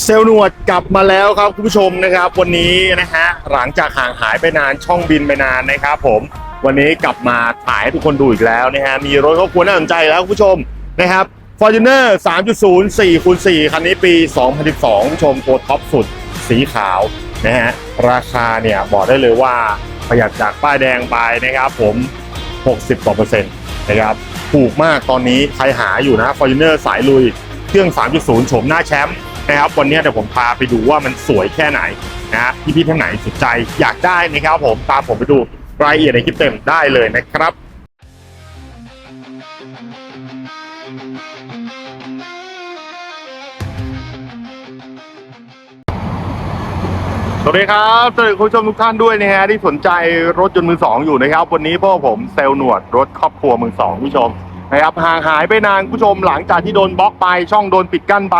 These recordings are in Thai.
เซลล์หนวดกลับมาแล้วครับคุณผู้ชมนะครับ วันนี้นะฮะหลังจากห่างหายไปนานช่องบินไปนานนะครับ ผม วันนี้กลับมาถ่ายให้ทุกคนดูอีกแล้วนะฮะมีรถครอบครัวน่าสนใจแล้วคุณผู้ชมนะครับ Fortuner 3.0 4คูณ4คันนี้ปี 2012 ชมตัวท็อปสุดสีขาวนะฮะราคาเนี่ยบอกได้เลยว่าประหยัดจากป้ายแดงไปนะครับ ผม 60กว่าเปอร์เซ็นต์นะครับถูกมากตอนนี้ใครหาอยู่นะ Fortuner สายลุยเครื่อง 3.0 โฉมหน้าแชมป์ นะครับวันนี้เดี๋ยวผมพาไปดูว่ามันสวยแค่ไหนนะฮะพี่พี่ท่านไหนสนใจอยากได้นะครับผมตามผมไปดูรายละเอียดในคลิปเต็มได้เลยนะครับสวัสดีครับสวัสดีคุณผู้ชมทุกท่านด้วยนะฮะที่สนใจรถยนต์มือสองอยู่นะครับ วันนี้พวกผมเซลล์หนวดรถครอบครัวมือสองคุณผู้ชมนะครับห่างหายไปนานผู้ชมหลังจากที่โดนบล็อกไปช่องโดนปิดกั้นไป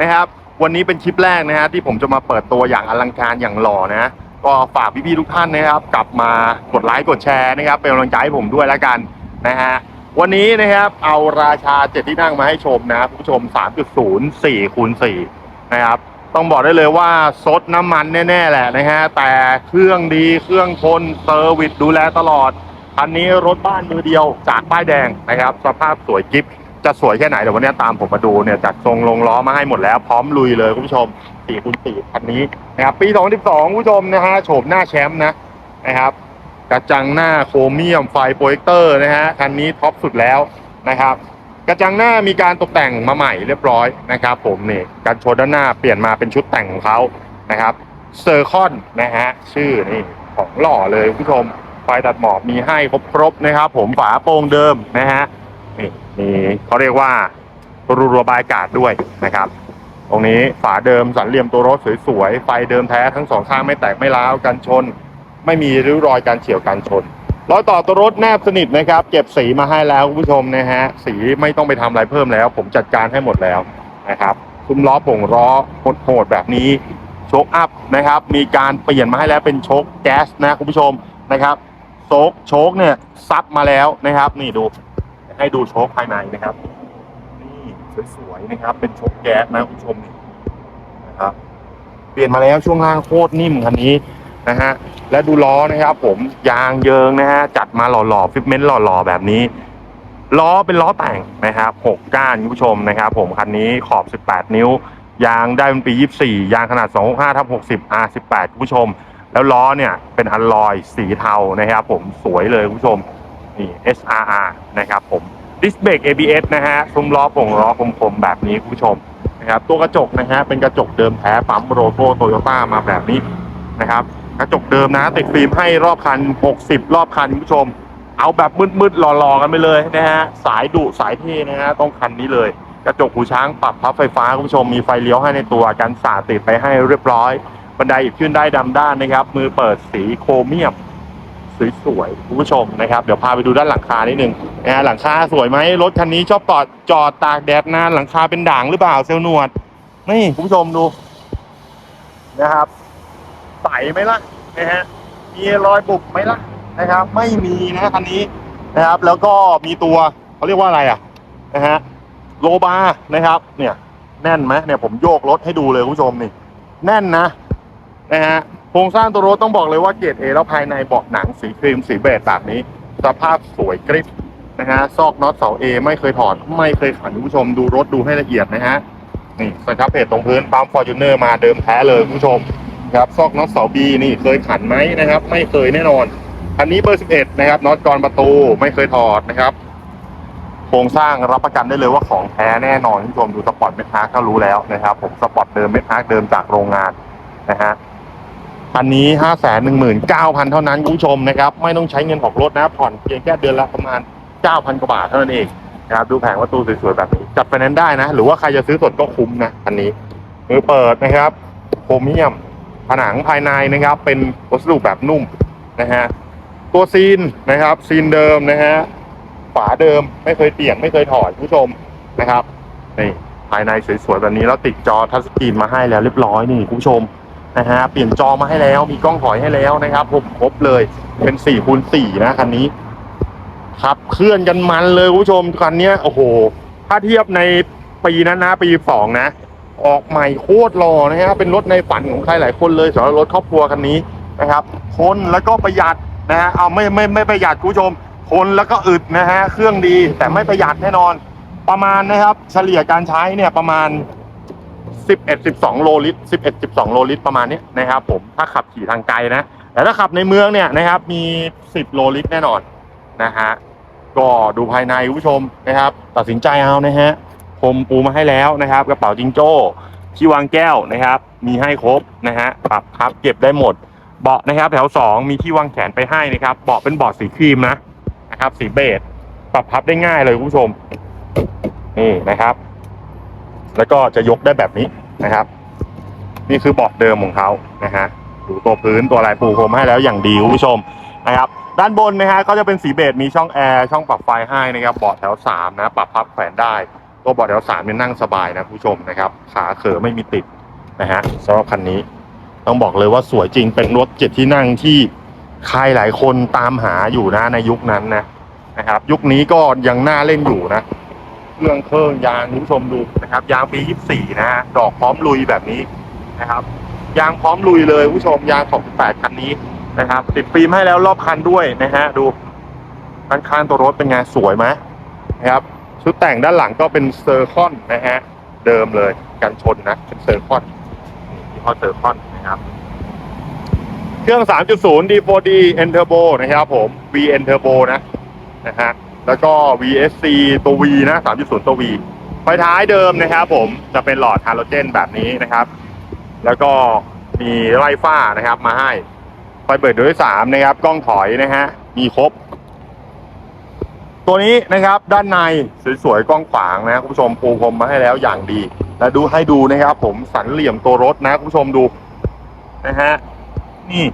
นะครับ วันนี้เป็นคลิปแรกนะฮะที่ผมจะมาเปิดตัวอย่างอลังการอย่างหล่อนะก็ฝากพี่ๆทุกท่านนะครับ กลับมากดไลค์กดแชร์นะครับ เป็นกำลังใจให้ผมด้วยแล้วกันนะฮะวันนี้นะครับเอาราชาเจ็ดที่นั่งมาให้ชมนะคุณผู้ชม 3.0 4คูณ4นะครับต้องบอกได้เลยว่าซดน้ำมันแน่ๆแหละนะฮะแต่เครื่องดีเครื่องทนเซอร์วิสดูแลตลอดคันนี้รถบ้านมือเดียวจากป้ายแดงนะครับ สภาพสวยกิฟ จะสวยแค่ไหนเดี๋ยววันนี้ตามผมมาดูเนี่ยจัดทรงลงล้อมาให้หมดแล้วพร้อมลุยเลยคุณผู้ชม4คูณ4คันนี้นะครับปี 2012คุณผู้ชมนะฮะโฉมหน้าแชมป์นะนะครับกระจังหน้าโครเมียมไฟโปรเจคเตอร์นะฮะคันนี้ท็อปสุดแล้วนะครับกระจังหน้ามีการตกแต่งมาใหม่เรียบร้อยนะครับผมนี่การโชนด้านหน้าเปลี่ยนมาเป็นชุดแต่งของเขานะครับเซอร์คอนนะฮะชื่อนี่ของหล่อเลยคุณผู้ชมไฟตัดหมอกมีให้ครบๆนะครับ ผมฝาโปร่งเดิมนะฮะ นี่มีเขาเรียกว่ารูระบายอากาศด้วยนะครับ ตรงนี้ฝาเดิมสันเหลี่ยมตัวรถสวยๆ ไฟเดิมแท้ทั้งสองข้างไม่แตกไม่ร้าวกันชน ไม่มีริ้วรอยการเฉียวกันชนรอยต่อตัวรถแนบสนิทนะครับ เก็บสีมาให้แล้วคุณผู้ชมนะฮะ สีไม่ต้องไปทำอะไรเพิ่มแล้ว ผมจัดการให้หมดแล้วนะครับซุ้มล้อโป่งล้อโหดแบบนี้โชคอัพนะครับ มีการเปลี่ยนมาให้แล้วเป็นโชคแก๊สนะคุณผู้ชมนะครับโชคโชคเนี่ยซับมาแล้วนะครับ นี่ดู ให้ดูโชคภายในนะครับ นี่สวยๆนะครับ เป็นโชคแก๊สนะคุณผู้ชมนี่นะครับ เปลี่ยนมาแล้วช่วงล่างโคตรนิ่มคันนี้นะฮะ และดูล้อนะครับ ผมยางเยิงนะฮะจัดมาหล่อๆฟิตเมนต์หล่อๆแบบนี้ล้อเป็นล้อแต่งนะครับหกก้านคุณผู้ชมนะครับผมคันนี้ขอบ 18 นิ้ว ยางได้เป็นปี 24 ยางขนาด 265ทับ60 R18 คุณผู้ชม แล้วล้อเนี่ยเป็นอัลลอยสีเทานะครับผมสวยเลยคุณผู้ชม นี่ SRR นะครับผมดิสเบรก ABS นะฮะซุ้มล้อป่งล้อคมๆแบบนี้คุณผู้ชมนะครับตัวกระจกนะฮะเป็นกระจกเดิมแท้ปั๊มโรโตโตโยต้ามาแบบนี้นะครับกระจกเดิมนะติดฟิล์มให้รอบคัน 60 รอบคันคุณผู้ชม เอาแบบมืดๆหล่อๆกันไปเลยนะฮะสายดุสายเท่นะฮะต้องคันนี้เลย กระจกหูช้างปรับพับไฟฟ้าคุณผู้ชมมีไฟเลี้ยวให้ในตัวกันสาดติดไปให้เรียบร้อย บันไดขึ้นได้ดำด้านนะครับมือเปิดสีโครเมียม สวยๆคุณผู้ชมนะครับ เดี๋ยวพาไปดูด้านหลังคานิดนึงนะฮะหลังคาสวยไหมรถคันนี้ชอบจอดจอดตากแดดนานหลังคาเป็นด่างหรือเปล่าเซลล์นวด นี่คุณผู้ชมดูนะครับใสไหมล่ะนะฮะมีรอยบุบไหมล่ะนะครับ ไม่มีนะคันนี้นะครับ แล้วก็มีตัวเขาเรียกว่าอะไรอะนะฮะโลบานะครับ เนี่ย แน่นไหมเนี่ยผมโยกรถให้ดูเลยคุณผู้ชมนี่ แน่นนะนะฮะ โครงสร้างตัวรถต้องบอกเลยว่าเกรดเอแล้วภายในเบาะหนังสีครีมสีเบจแบบนี้ สภาพสวยกริบนะฮะซอกน็อตเสาเอไม่เคยถอด ไม่เคยขันคุณผู้ชมดูรถดูให้ละเอียดนะฮะนี่สครับเพจตรงพื้นปั๊มฟอร์จูเนอร์มาเดิมแท้เลยคุณผู้ชมครับซอกน็อตเสาบีนี่เคยขันไหมนะครับ ไม่เคยแน่นอนอันนี้เบอร์ 11 นะครับน็อตกรประตูไม่เคยถอดนะครับ โครงสร้างรับประกันได้เลยว่าของแท้แน่นอนคุณผู้ชมดูสปอร์ตเมทาร์ก็รู้แล้วนะครับ ผมสปอร์ตเดิมเมทาร์เดิมจากโรงงานนะฮะ คันนี้ 5 1 9 0 0 0 เท่านั้นคุณผู้ชมนะครับ ไม่ต้องใช้เงินออกรถนะ ผ่อนเพียงแค่เดือนละประมาณ 9,000 กว่าบาทเท่านั้นเองนะครับดูแผงประตูสวยๆแบบนี้ จัดไฟแนนซ์ได้นะ หรือว่าใครจะซื้อสดก็คุ้มนะคันนี้มือเปิดนะครับโครเมียม ผนังภายในนะครับ เป็นวัสดุแบบนุ่มนะฮะตัวซีนนะครับ ซีนเดิมนะฮะฝาเดิมไม่เคยเปลี่ยนไม่เคยถอดคุณผู้ชมนะครับนี่ภายในสวยๆแบบนี้แล้วติดจอทัชสกรีนมาให้แล้วเรียบร้อยนี่คุณผู้ชม นะฮะเปลี่ยนจอมาให้แล้วมีกล้องถอยให้แล้วนะครับผมครบเลยเป็น4คูณ4นะคันนี้ครับเคลื่อนกันมันเลยคุณผู้ชมคันนี้โอ้โห ถ้าเทียบในปีนั้นนะปีสองนะ ออกใหม่โคตรหล่อนะฮะเป็นรถในฝันของใครหลายคนเลยสำหรับรถครอบครัวคันนี้นะครับทนแล้วก็ประหยัดนะฮะเอาไม่ไม่ไม่ประหยัดคุณผู้ชมทนแล้วก็อึดนะฮะเครื่องดีแต่ไม่ประหยัดแน่นอนประมาณนะครับ เฉลี่ยการใช้เนี่ยประมาณ 11 12 โลลิตร 11 12 โลลิตรประมาณนี้นะครับผมถ้าขับขี่ทางไกลนะ แต่ถ้าขับในเมืองเนี่ยนะครับมี 10 โลลิตรแน่นอนนะฮะก็ดูภายในคุณผู้ชมนะครับ ตัดสินใจเอานะฮะผมปูมาให้แล้วนะครับ กระเป๋าจิงโจ้ที่วางแก้วนะครับ มีให้ครบนะฮะปรับพับเก็บได้หมด เบาะนะครับแถวสองมีที่วางแขนไปให้นะครับเบาะเป็นเบาะสีครีมนะนะครับสีเบจปรับพับได้ง่ายเลยคุณผู้ชมนี่นะครับ แล้วก็จะยกได้แบบนี้นะครับ นี่คือเบาะเดิมของเขานะฮะดูตัวพื้นตัวลายปูพรมให้แล้วอย่างดีคุณผู้ชมนะครับ ด้านบนนะฮะก็จะเป็นสีเบจมีช่องแอร์ช่องปรับไฟให้นะครับเบาะแถวสามนะปรับพับแขวนได้ตัวเบาะแถวสามเนี่ยนั่งสบายนะคุณผู้ชมนะครับขาเขอไม่มีติดนะฮะสำหรับคันนี้ ต้องบอกเลยว่าสวยจริงเป็นรถเจ็ดที่นั่งที่ใครหลายคนตามหาอยู่นะในยุคนั้นนะนะครับ ยุคนี้ก็ยังน่าเล่นอยู่นะ เครื่องเครื่องยางคุณผู้ชมดูนะครับ ยางปี 24 นะฮะดอกพร้อมลุยแบบนี้นะครับ ยางพร้อมลุยเลยคุณผู้ชมยาง 28 คันนี้นะครับติดฟิล์มให้แล้วรอบคันด้วยนะฮะดูด้านข้างตัวรถเป็นไงสวยไหมนะครับ ชุดแต่งด้านหลังก็เป็นเซอร์คอนนะฮะเดิมเลยกันชนนะเป็นเซอร์คอนที่ห้อเซอร์คอนนะครับเครื่อง 3.0 D4D N Turbo นะครับผม VN Turbo นะนะฮะ แล้วก็ VSC ตัว V นะ 3.0 ตัว V ไฟท้ายเดิมนะครับผมจะเป็นหลอดฮาโลเจนแบบนี้นะครับ แล้วก็มีไล่ฝ้านะครับมาให้ ไฟเบิดด้วยสามนะครับ กล้องถอยนะฮะ มีครบ ตัวนี้นะครับด้านในสวยๆกล้องขวางนะคุณผู้ชมปูพรมมาให้แล้วอย่างดี และดูให้ดูนะครับ ผมสันเหลี่ยมตัวรถนะคุณผู้ชมดูนะฮะนี่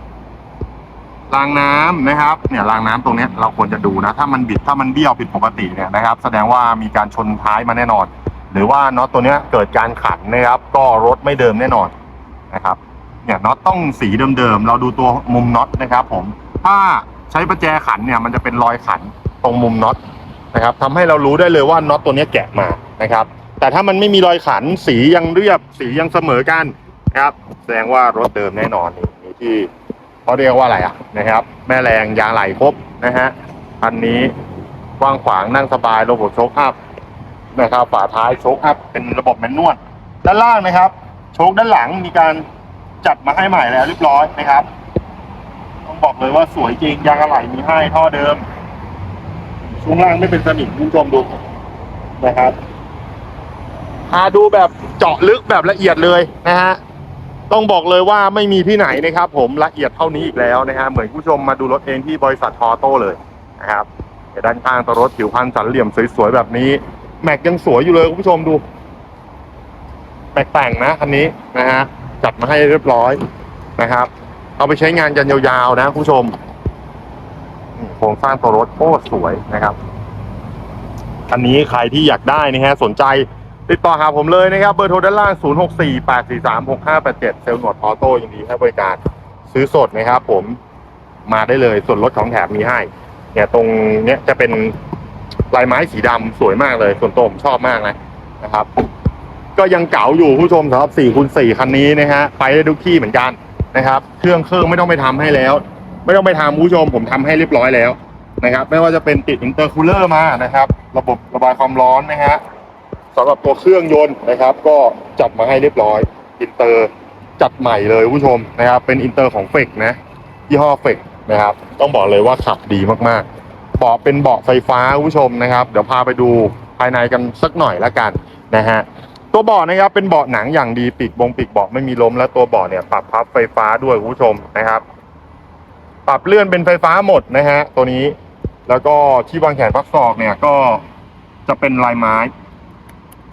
รางน้ำนะครับเนี่ยรางน้ำตรงนี้เราควรจะดูนะ ถ้ามันบิดถ้ามันเบี้ยวผิดปกติเนี่ยนะครับ แสดงว่ามีการชนท้ายมาแน่นอน หรือว่าน็อตตัวนี้เกิดการขันนะครับ ก็รถไม่เดิมแน่นอนนะครับเนี่ยน็อตต้องสีเดิมๆเราดูตัวมุมน็อตนะครับผมถ้าใช้ประแจขันเนี่ยมันจะเป็นรอยขันตรงมุมน็อตนะครับทำให้เรารู้ได้เลยว่าน็อตตัวนี้แกะมานะครับ แต่ถ้ามันไม่มีรอยขันสียังเรียบสียังเสมอกันนะครับ แสดงว่ารถเดิมแน่นอนนี่ที่ เขาเรียกว่าอะไรอะนะครับ แม่แรงยางไหลครบนะฮะคันนี้กว้างขวางนั่งสบายระบบโชคอัพนะครับฝาท้ายโชคอัพเป็นระบบแมนนวลด้านล่างนะครับ โชคด้านหลังมีการจัดมาให้ใหม่แล้วเรียบร้อยนะครับต้องบอกเลยว่าสวยจริงยางอะไหล่มีให้ท่อเดิมช่วงล่างไม่เป็นสนิมคุณผู้ชมดูนะครับพาดูแบบเจาะลึกแบบละเอียดเลยนะฮะ ต้องบอกเลยว่าไม่มีที่ไหนนะครับ ผมละเอียดเท่านี้อีกแล้วนะฮะเหมือนผู้ชมมาดูรถเองที่บริษัททอโต้เลยนะครับด้านข้างตัวรถผิวพรรณสันเหลี่ยมสวยๆแบบนี้ แม็กยังสวยอยู่เลยคุณผู้ชมดูแม็กแต่งนะคันนี้นะฮะจัดมาให้เรียบร้อยนะครับ เอาไปใช้งานกันยาวๆนะคุณผู้ชมโครงสร้างตัวรถโคตรสวยนะครับคันนี้ใครที่อยากได้นะฮะสนใจ ติดต่อหาผมเลยนะครับ เบอร์โทรด้านล่าง 0 6 4 8 4 3 6 5 8 7 เซลล์หนวดออโต้ยินดีให้บริการซื้อสดนะครับผมมาได้เลยส่วนลดของแถมมีให้ เนี่ยตรงเนี้ยจะเป็นลายไม้สีดำสวยมากเลย ส่วนตัวผมชอบมากนะนะครับ ก็ยังเก๋าอยู่ผู้ชมสำหรับ4คูณ4คันนี้นะฮะไปได้ทุกที่เหมือนกันนะครับ เครื่องเครื่องไม่ต้องไปทำให้แล้ว ไม่ต้องไปทำผู้ชมผมทำให้เรียบร้อยแล้วนะครับ ไม่ว่าจะเป็นติดอินเตอร์คูลเลอร์มานะครับ ระบบระบายความร้อนนะฮะ สำหรับตัวเครื่องยนต์นะครับ ก็จัดมาให้เรียบร้อยอินเตอร์จัดใหม่เลยผู้ชมนะครับ เป็นอินเตอร์ของเฟกนะยี่ห้อเฟกนะครับ ต้องบอกเลยว่าขับดีมากๆเบาะเป็นเบาะไฟฟ้าผู้ชมนะครับ เดี๋ยวพาไปดูภายในกันสักหน่อยละกันนะฮะตัวเบาะนะครับเป็นเบาะหนังอย่างดีปีกบงปีกเบาะไม่มีล้มและตัวเบาะเนี่ยปรับพับไฟฟ้าด้วยคุณผู้ชมนะครับ ปรับเลื่อนเป็นไฟฟ้าหมดนะฮะตัวนี้แล้วก็ที่วางแขนพักศอกเนี่ยก็จะเป็นลายไม้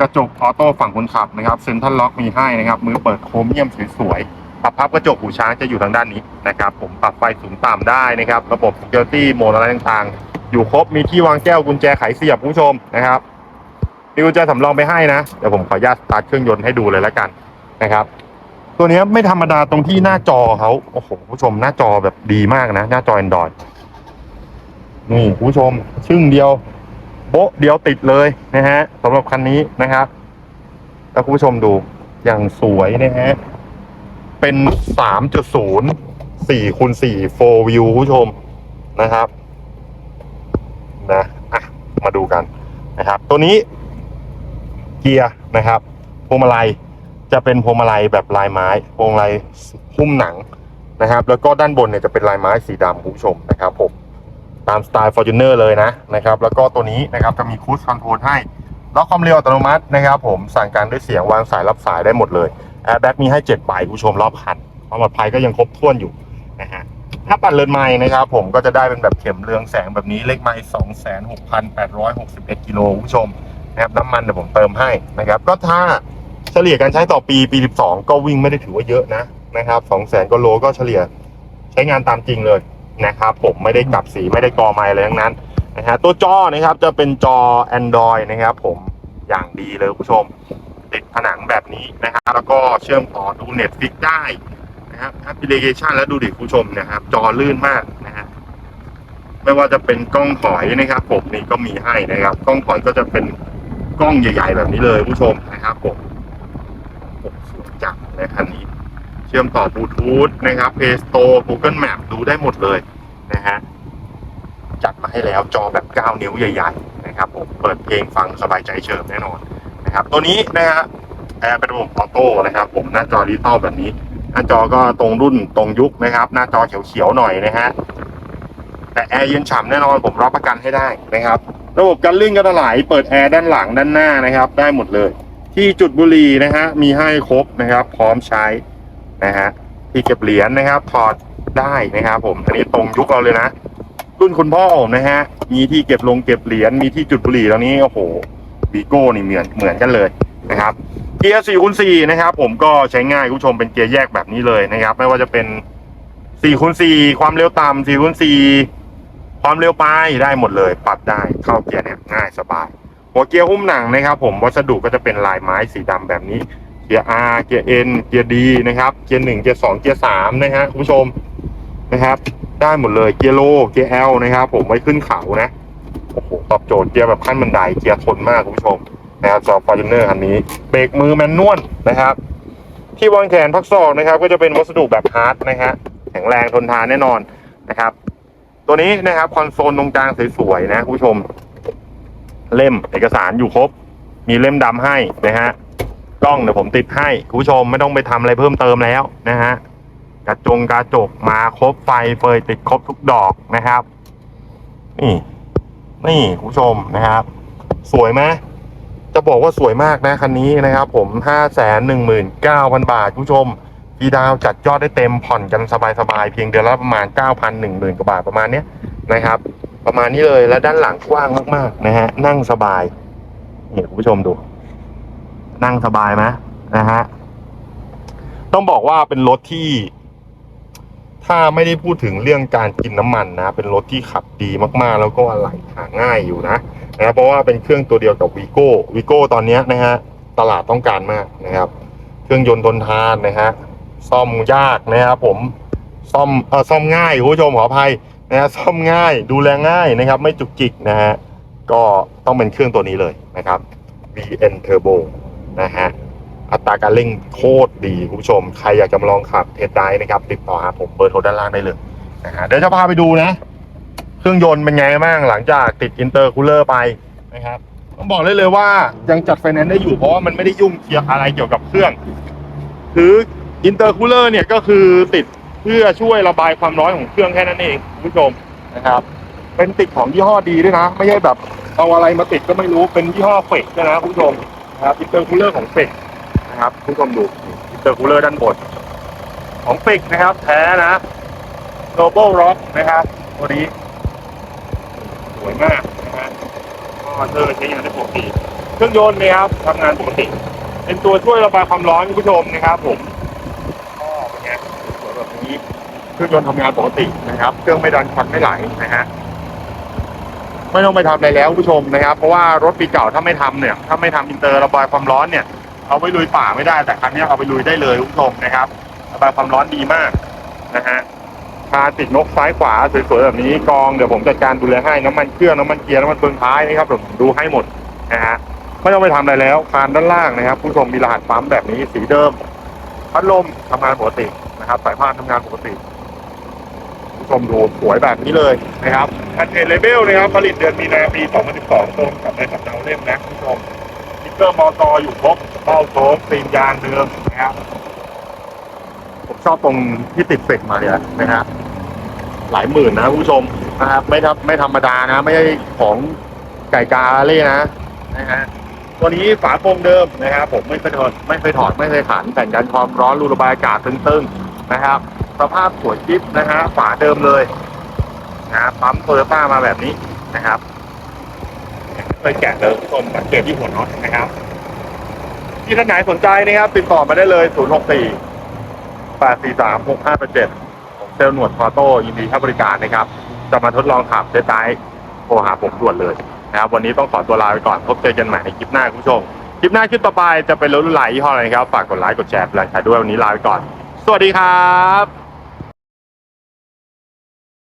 กระจกออโต้ฝั่งคนขับนะครับเซ็นทรัลล็อกมีให้นะครับ มือเปิดโครเมียมสวยๆปรับพับกระจกหูช้างจะอยู่ทางด้านนี้นะครับผมปรับไฟสูงต่ำได้นะครับ ระบบ security โหมดอะไรต่างๆ อยู่ครบมีที่วางแก้วกุญแจไขเสียบคุณผู้ชมนะครับมีกุญแจสำรองไปให้นะเดี๋ยวผมขออนุญาตสตาร์ทเครื่องยนต์ให้ดูเลยแล้วกันนะครับ ตัวนี้ไม่ธรรมดาตรงที่หน้าจอเขาโอ้โหคุณผู้ชมหน้าจอแบบดีมากนะ หน้าจอ Android นี่คุณผู้ชมชึ่งเดียว โบ๊ะเดียวติดเลยนะฮะสำหรับคันนี้นะครับแล้วคุณผู้ชมดูอย่างสวยนะฮะ เป็นสามจุดศูนย์สี่คูณสี่โฟวิวผู้ชมนะครับ นะอะมาดูกันนะครับ ตัวนี้เกียร์นะครับพวงมาลัยจะเป็นพวงมาลัยแบบลายไม้พวงมาลัยหุ้มหนังนะครับ แล้วก็ด้านบนเนี่ยจะเป็นลายไม้สีดำคุณผู้ชมนะครับผมามสไตล์ Fortuner เลยนะนะครับแล้วก็ตัวนี้นะครับจะมีคู i คอนโทรลให้ล็อกความเร็วอัตโนมัตินะครับผมสั่งการด้วยเสียงวางสายรับสายได้หมดเลยแอร์แบ็กมีให้7ใบผู้ชมรอบคันความปลอดภัยก็ยังครบถ้วนอยู่นะฮะถ้าปัดเรือนไม้นะครับผมก็จะได้เป็นแบบเข็มเรืองแสงแบบนี้เลขไม้สองแสนหกพันแปดร้อยหกสิบเอ็ดกิโลผู้ชมนะครับน้ำมันเดี๋ยวผมเติมให้นะครับก็ถ้าเฉลี่ยการใช้ต่อปีปี 12 ก็วิ่งไม่ได้ถือว่าเยอะนะนะครับ2 0 0แสนก็โลก็เฉลี่ยใช้งานตามจริงเลย นะครับผมไม่ได้กลับสีไม่ได้กอไม้อะไรทั้งนั้นนะฮะตัวจอนะครับจะเป็นจอ Android นะครับผมอย่างดีเลยคุณผู้ชม ติดผนังแบบนี้นะฮะแล้วก็เชื่อมต่อดู Netflix ได้นะครับแอปพลิเคชันแล้วดูดิคุณผู้ชมนะครับ จอลื่นมากนะฮะไม่ว่าจะเป็นกล้องถอยนะครับผมนี่ก็มีให้นะครับ กล้องถอยก็จะเป็นกล้องใหญ่ ๆ แบบนี้เลยคุณผู้ชมนะครับผมโอ้สวยจังในคันนี้ ชื่อมต่อบลูทูธนะครับ Play Store Google Map ดูได้หมดเลยนะฮะจัดมาให้แล้วจอแบบ 9 นิ้วใหญ่ๆนะครับผมเปิดเพลงฟังสบายใจเฉิบแน่นอนนะครับ ตัวนี้นะฮะแอร์เป็นระบบออโต้นะครับ ผมหน้าจอดิจิตอลแบบนี้ หน้าจอก็ตรงรุ่นตรงยุคนะครับ หน้าจอเขียวๆหน่อยนะฮะแต่แอร์เย็นฉ่ำแน่นอนผมรับประกันให้ได้นะครับ ระบบการลื่นกันไหลเปิดแอร์ด้านหลังด้านหน้านะครับ ได้หมดเลย ที่จุดบุรีนะฮะมีให้ครบนะครับ พร้อมใช้ นะฮะที่เก็บเหรียญนะครับถอดได้นะครับ ผมอันนี้ตรงยุคเราเลยนะรุ่นคุณพ่อผมนะฮะมีที่เก็บลงเก็บเหรียญมีที่จุดบุหรี่แล้วนี้โอ้โหวีโก้นี่เหมือนเหมือนกันเลยนะครับเกียร์4คูณ4นะครับผมก็ใช้ง่ายคุณผู้ชมเป็นเกียร์แยกแบบนี้เลยนะครับ ไม่ว่าจะเป็น4คูณ4ความเร็วต่ำ4คูณ4ความเร็วปลายได้หมดเลย ปรับได้เข้าเกียร์เนี่ยง่ายสบาย หัวเกียร์หุ้มหนังนะครับ ผมวัสดุก็จะเป็นลายไม้สีดำแบบนี้ เกียร์ R เกียร์ N เกียร์ D นะครับ เกียร์1เกียร์2เกียร์3นะฮะคุณผู้ชมนะครับ ได้หมดเลย เกียร์โล เกียร์ L นะครับ ผมไว้ขึ้นเขานะ โอ้โห ตอบโจทย์เกียร์แบบขั้นบันได เกียร์ทนมากคุณผู้ชมนะครับสอบฟอร์จูเนอร์คันนี้ เบรกมือแมนนวลนะครับ ที่วางแขนพักศอกนะครับ ก็จะเป็นวัสดุแบบฮาร์ดนะฮะ แข็งแรงทนทานแน่นอนนะครับ ตัวนี้นะครับคอนโซลตรงกลางสวยๆนะคุณผู้ชม เล่มเอกสารอยู่ครบ มีเล่มดำให้นะฮะ กล้องเดี๋ยวผมติดให้คุณผู้ชมไม่ต้องไปทำอะไรเพิ่มเติมแล้วนะฮะกระจงกระจกมาครบไฟเฟยติดครบทุกดอกนะครับ นี่นี่คุณผู้ชมนะครับ สวยไหมจะบอกว่าสวยมากนะคันนี้นะครับ ผมห้าแสนหนึ่งหมื่นเก้าพันบาทคุณผู้ชมพีดาวจัดยอดได้เต็มผ่อนกันสบายๆเพียงเดือนละประมาณเก้าพันหนึ่งหมื่นกว่าบาทประมาณเนี้ยนะครับ ประมาณนี้เลยและด้านหลังกว้างมากๆนะฮะนั่งสบายนี่คุณผู้ชมดู นั่งสบายไหมนะฮะต้องบอกว่าเป็นรถที่ ถ้าไม่ได้พูดถึงเรื่องการกินน้ำมันนะเป็นรถที่ขับดีมากๆ แล้วก็อะไหล่หาง่ายอยู่นะนะครับเพราะว่าเป็นเครื่องตัวเดียวกับวีโก้วีโก้ตอนนี้นะฮะตลาดต้องการมากนะครับ เครื่องยนต์ทนทานนะฮะซ่อมยากนะครับผมซ่อมเออซ่อมง่ายคุณผู้ชมขออภัยนะฮะซ่อมง่ายดูแลง่ายนะครับ ไม่จุกจิกนะฮะก็ต้องเป็นเครื่องตัวนี้เลยนะครับ VN Turbo นะฮะอัตราการเร่งโคตรดีคุณผู้ชม ใครอยากจะมาลองขับเทสได้นะครับ ติดต่อหาผมเบอร์โทรด้านล่างได้เลยนะฮะเดี๋ยวจะพาไปดูนะ เครื่องยนต์เป็นไงบ้างหลังจากติดอินเตอร์คูลเลอร์ไปนะครับต้องบอกได้เลยว่ายังจัดไฟแนนซ์ได้อยู่เพราะว่ามันไม่ได้ยุ่งเกี่ยวอะไรเกี่ยวกับเครื่อง คืออินเตอร์คูลเลอร์เนี่ยก็คือติดเพื่อช่วยระบายความร้อนของเครื่องแค่นั้นเองคุณผู้ชมนะครับ เป็นติดของยี่ห้อดีด้วยนะ ไม่ใช่แบบเอาอะไรมาติดก็ไม่รู้เป็นยี่ห้อเฟกด้วยนะคุณผู้ชม นะครับอินเตอร์คูลเลอร์ของเฟกนะครับคุณผู้ชมดูอินเตอร์คูลเลอร์ด้านบนของเฟกนะครับ แท้นะ Global Rock นะครับตัวนี้สวยมากนะฮะก็เธอใช้งานได้ปกติเครื่องยนต์นะครับทำงานปกติ เป็นตัวช่วยระบายความร้อนคุณผู้ชมนะครับ ผมก็เป็นไงสวยแบบนี้เครื่องยนต์ทำงานปกตินะครับ เครื่องไม่ดันควันไม่ไหลนะฮะ ไม่ต้องไปทำอะไรแล้วผู้ชมนะครับ เพราะว่ารถปีเก่าถ้าไม่ทำเนี่ย ถ้าไม่ทำอินเตอร์ระบายความร้อนเนี่ย เอาไปลุยป่าไม่ได้ แต่คันนี้เอาไปลุยได้เลยผู้ชมนะครับ ระบายความร้อนดีมากนะฮะคาติดนกซ้ายขวาสวยๆแบบนี้กองเดี๋ยวผมจัดการดูแลให้น้ำมันเครื่องน้ำมันเกียร์น้ำมันเฟืองท้ายนะครับผมดูให้หมดนะฮะไม่ต้องไปทำอะไรแล้วคานด้านล่างนะครับ ผู้ชมมีรหัสปั๊มแบบนี้สีเดิมพัดลมทำงานปกตินะครับสายพานทำงานปกติ ผู้ชมดูสวยแบบนี้เลยนะครับอันเทเลเบลนะครับ ผลิตเดือนมีนาปี 2012ตรงกับในสำเนาเล่มนะคุณผู้ชมสติ๊กเกอร์มอตออยู่ครบเป้าโชกตีนยางเดิมนะครับผมชอบตรงที่ติดเฟกมาเนี่ยนะฮะหลายหมื่นนะคุณผู้ชมนะครับไม่ทับไม่ธรรมดานะ ไม่ใช่ของไก่กาเล่นะนะฮะตัวนี้ฝาโปร่งเดิมนะครับผมไม่เคยถอดไม่เคยถอดไม่เคยขันแต่งกันความร้อนรูระบายอากาศตึงๆนะครับ สภาพสวยจิ๊บนะฮะฝาเดิมเลยนะปั๊มโตโยต้ามาแบบนี้นะครับเคยแกะเลยคุณผู้ชมสังเกตที่หัวน็อตนะครับ ที่ท่านไหนสนใจนะครับ ติดต่อมาได้เลย 064 843 6587ผมเซลลหนวดคอโต้ยินดีให้บริการนะครับ จะมาทดลองขับเดทไยโทรหาผมด่วนเลยนะครับ วันนี้ต้องขอตัวลาไปก่อน พบเจอกันใหม่ในคลิปหน้าคุณผู้ชม คลิปหน้าคลิปต่อไปจะเป็นรถรุ่นไหนยี่ห้ออะไรครับ ฝากกดไลค์กดแชร์และใครด้วยวันนี้ลาไปก่อน สวัสดีครับ